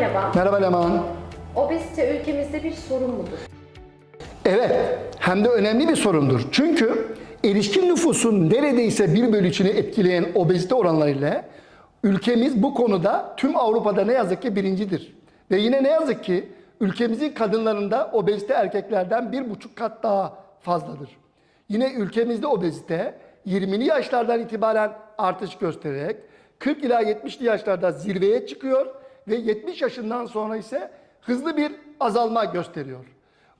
merhaba. Merhaba Leman. Obezite ülkemizde bir sorun mudur? Evet, hem de önemli bir sorundur. Çünkü erişkin nüfusun neredeyse bir bölü üçünü etkileyen obezite oranlarıyla ülkemiz bu konuda tüm Avrupa'da ne yazık ki birincidir. Ve yine ne yazık ki ülkemizin kadınlarında obezite erkeklerden bir buçuk kat daha fazladır. Yine ülkemizde obezite 20'li yaşlardan itibaren artış göstererek 40 ila 70'li yaşlarda zirveye çıkıyor ve 70 yaşından sonra ise hızlı bir azalma gösteriyor.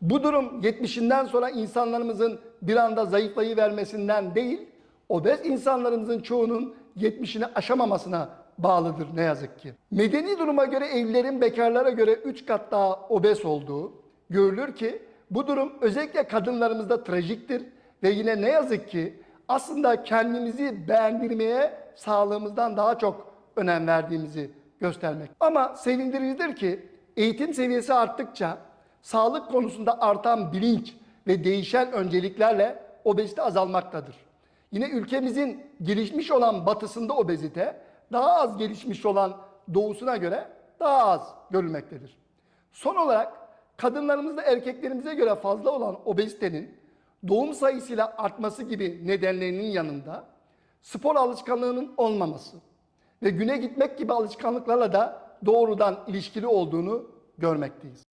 Bu durum 70'inden sonra insanlarımızın bir anda zayıflayıvermesinden değil, obez insanlarımızın çoğunun 70'ini aşamamasına bağlıdır ne yazık ki. Medeni duruma göre evlilerin bekarlara göre 3 kat daha obez olduğu görülür ki bu durum özellikle kadınlarımızda trajiktir ve yine ne yazık ki aslında kendimizi beğendirmeye sağlığımızdan daha çok önem verdiğimizi göstermek. Ama sevindiricidir ki eğitim seviyesi arttıkça sağlık konusunda artan bilinç ve değişen önceliklerle obezite azalmaktadır. Yine ülkemizin gelişmiş olan batısında obezite daha az gelişmiş olan doğusuna göre daha az görülmektedir. Son olarak kadınlarımızda erkeklerimize göre fazla olan obezitenin doğum sayısıyla artması gibi nedenlerinin yanında spor alışkanlığının olmaması ve güne gitmek gibi alışkanlıklarla da doğrudan ilişkili olduğunu görmekteyiz.